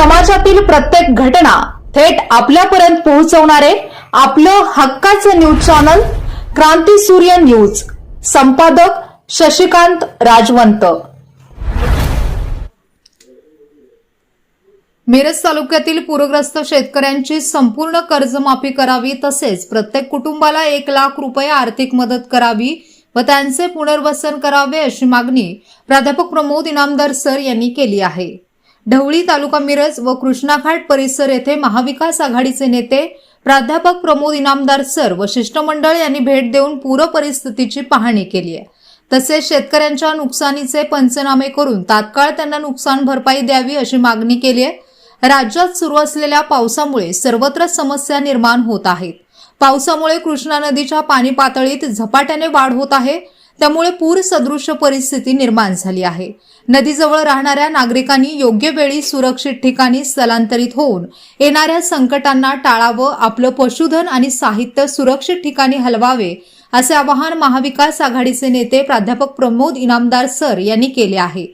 समाजातील प्रत्येक घटना थेट आपल्यापर्यंत पोहोचवणारे आपलं हक्काचं न्यूज चॅनल क्रांती सूर्य न्यूज. संपादक शशिकांत राजवंत. मिरज तालुक्यातील पूरग्रस्त शेतकऱ्यांची संपूर्ण कर्जमाफी करावी तसेच प्रत्येक कुटुंबाला एक लाख रुपये आर्थिक मदत करावी व त्यांचे पुनर्वसन करावे अशी मागणी प्राध्यापक प्रमोद इनामदार सर यांनी केली आहे. ढवळी तालुका मिरज व कृष्णाघाट परिसर येथे महाविकास आघाडीचे नेते प्राध्यापक प्रमोद इनामदार सर व शिष्टमंडळ यांनी भेट देऊन पूर परिस्थितीची पाहणी केली आहे. तसेच शेतकऱ्यांच्या नुकसानीचे पंचनामे करून तात्काळ त्यांना नुकसान भरपाई द्यावी अशी मागणी केली आहे. राज्यात सुरू असलेल्या पावसामुळे सर्वत्र समस्या निर्माण होत आहेत. पावसामुळे कृष्णा नदीच्या पाणी पातळीत झपाट्याने वाढ होत आहे. त्यामुळे पूर सदृश परिस्थिती निर्माण झाली आहे. नदीजवळ राहणाऱ्या नागरिकांनी योग्य वेळी सुरक्षित ठिकाणी स्थलांतरित होऊन येणाऱ्या संकटांना टाळावं आपलं पशुधन आणि साहित्य सुरक्षित ठिकाणी हलवावे असे आवाहन महाविकास आघाडीचे नेते प्राध्यापक प्रमोद इनामदार सर यांनी केले आहे.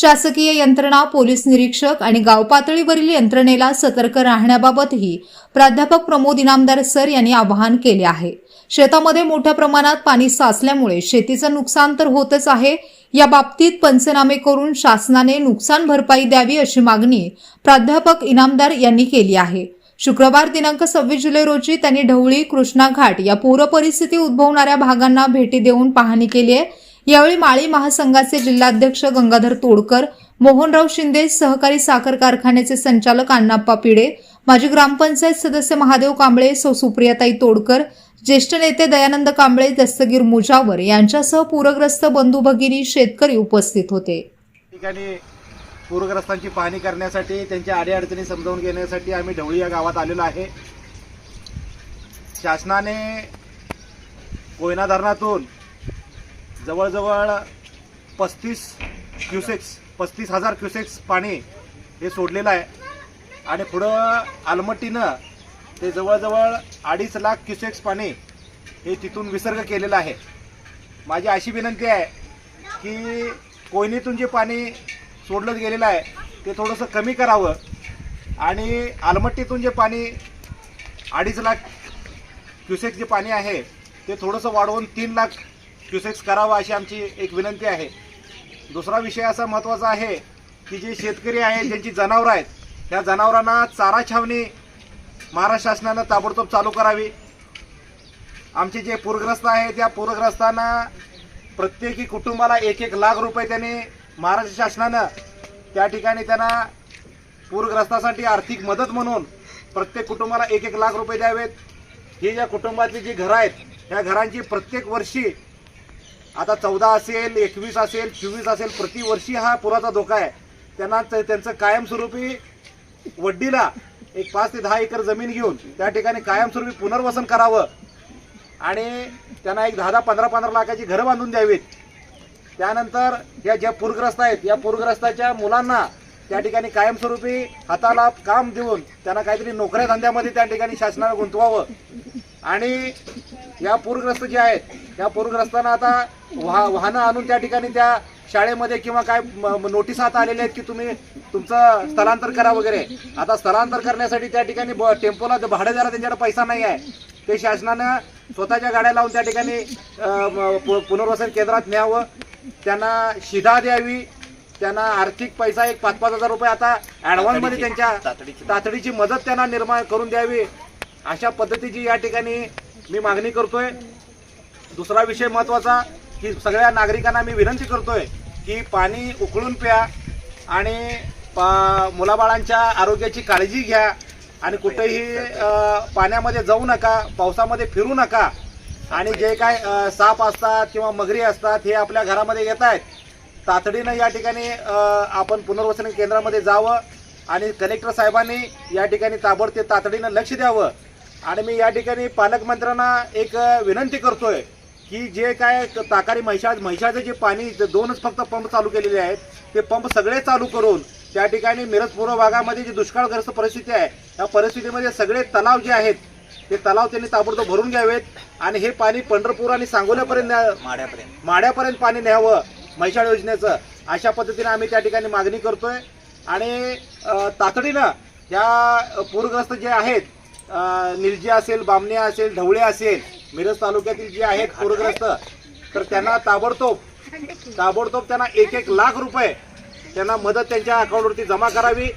शासकीय यंत्रणा पोलीस निरीक्षक आणि गाव पातळीवरील यंत्रणेला सतर्क राहण्याबाबतही प्राध्यापक प्रमोद इनामदार सर यांनी आवाहन केले आहे. शेतामध्ये मोठ्या प्रमाणात पाणी साचल्यामुळे शेतीचं नुकसान तर होतच आहे. या बाबतीत पंचनामे करून शासनाने नुकसान भरपाई द्यावी अशी मागणी प्राध्यापक इनामदार यांनी केली आहे. शुक्रवार दिनांक सव्वीस जुलै रोजी त्यांनी ढवळी कृष्णा घाट या पूर परिस्थिती उद्भवणाऱ्या भागांना भेटी देऊन पाहणी केली आहे. यावेळी माळी महासंघाचे जिल्हाध्यक्ष गंगाधर तोडकर मोहनराव शिंदे सहकारी साखर कारखान्याचे संचालक अण्णाप्पा पिडे माजी ग्रामपंचायत सदस्य महादेव कांबळे सौ सुप्रियाताई तोडकर ज्येष्ठ नेते दयानंद कांबळे दस्तगीर मुजावर यांच्यासह पूरग्रस्त बंधू भगिनी शेतकरी उपस्थित होते. ठिकाणी पूरग्रस्तांची पाहणी करण्यासाठी त्यांच्या अडीअडचणी समजावून घेण्यासाठी आम्ही ढवळी या गावात आलेलो आहे. शासनाने कोयना धरणातून जवळजवळ पस्तीस क्युसेक्स पस्तीस हजार क्युसेक्स पाणी हे सोडलेलं आहे. आणि पुढं आलमट्टीनं ते जवळजवळ अडीच लाख क्युसेक्स पाणी हे तिथून विसर्ग केलेलं आहे. माझी अशी विनंती आहे की कोयनीतून जे पाणी सोडलं गेलेलं आहे ते थोडंसं कमी करावं. आणि आलमट्टीतून जे पाणी अडीच लाख क्युसेक जे पाणी आहे ते थोडंसं वाढवून तीन लाख क्युसेक्स करावं अशी आमची एक विनंती आहे. दुसरा विषय असा महत्त्वाचा आहे की जे शेतकरी आहेत ज्यांची जनावरं आहेत त्या जनावरांना चारा छावणी महाराष्ट्र शासनानं ताबडतोब चालू करावी. आमचे जे पूरग्रस्त आहे त्या पूरग्रस्तांना प्रत्येकी कुटुंबाला एक एक लाख रुपये त्यांनी महाराष्ट्र शासनानं त्या ठिकाणी त्यांना पूरग्रस्तासाठी आर्थिक मदत म्हणून प्रत्येक कुटुंबाला एक एक लाख रुपये द्यावेत. ही ज्या कुटुंबातली जी घरं आहेत त्या घरांची प्रत्येक वर्षी आता चौदा असेल एकवीस असेल चोवीस असेल प्रतिवर्षी हा पुराचा धोका आहे. त्यांना त्यांचं कायमस्वरूपी वड्डीला एक पाच ते दहा एकर जमीन घेऊन त्या ठिकाणी कायमस्वरूपी पुनर्वसन करावं आणि त्यांना एक दहा दहा पंधरा पंधरा लाखाची घरं बांधून द्यावीत. त्यानंतर या ज्या पूरग्रस्त आहेत या पूरग्रस्ताच्या मुलांना त्या ठिकाणी कायमस्वरूपी हाताला काम देऊन त्यांना काहीतरी नोकऱ्या धंद्यामध्ये त्या ठिकाणी शासनाला गुंतवावं. आणि या पूरग्रस्त जे आहेत त्या पूरग्रस्तांना आता वाह वाहनं आणून त्या ठिकाणी त्या शाळेमध्ये किंवा काय नोटीस आता आलेल्या आहेत की तुम्ही तुमचं स्थलांतर करा वगैरे. आता स्थलांतर करण्यासाठी त्या ठिकाणी ब- टेम्पोला भाडं द्यायला त्यांच्याकडे पैसा नाही आहे. ते शासनानं स्वतःच्या गाड्या लावून त्या ठिकाणी पुनर्वसन केंद्रात न्यावं. त्यांना शिधा द्यावी. त्यांना आर्थिक पैसा एक पाच पाच हजार रुपये आता ॲडव्हान्समध्ये त्यांच्या तातडीची मदत त्यांना निर्माण करून द्यावी. अशा पद्धतीची या ठिकाणी मी मागणी करतोय. दुसरा विषय महत्त्वाचा की सगळ्या नागरिकांना मी विनंती करतोय की पाणी उकळून प्या आणि पा मुलाबाळांच्या आरोग्याची काळजी घ्या आणि कुठेही पाण्यामध्ये जाऊ नका पावसामध्ये फिरू नका आणि जे काय साप असतात किंवा मगरी असतात हे आपल्या घरामध्ये येत आहेत तातडीनं या ठिकाणी आपण पुनर्वसन केंद्रामध्ये जावं आणि कलेक्टर साहेबांनी या ठिकाणी ताबडतोब तातडीनं लक्ष द्यावं. आणि मी या ठिकाणी पालकमंत्र्यांना एक विनंती करतोय की जे काय ताकारी म्हैशा म्हैशाचं जे पाणी दोनच फक्त पंप चालू केलेले आहेत ते पंप सगळे चालू करून त्या ठिकाणी मिरज पूर्व भागामध्ये जी दुष्काळग्रस्त परिस्थिती आहे त्या परिस्थितीमध्ये सगळे तलाव जे आहेत ते तलाव त्यांनी ताबडतोब भरून घ्यावेत आणि हे पाणी पंढरपूर आणि सांगोल्यापर्यंत माड्यापर्यंत. माड्यापर्यंत पाणी न्यावं म्हैसाळ योजनेचं अशा पद्धतीने आम्ही त्या ठिकाणी मागणी करतोय. आणि तातडीनं या पूरग्रस्त जे आहेत निलजी असेल बामणे असेल ढवळे असेल मिरज तालुक्यातील जे आहेत पूरग्रस्त तर त्यांना ताबडतोब ताबडतोब त्यांना एक एक लाख रुपये त्यांना मदत त्यांच्या अकाउंटवरती जमा करावी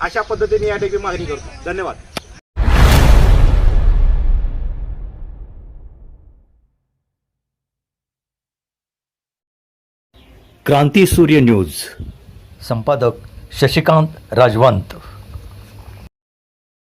अशा पद्धतीने या ठिकाणी मागणी करतो. धन्यवाद. क्रांती सूर्य न्यूज. संपादक शशिकांत राजवंत.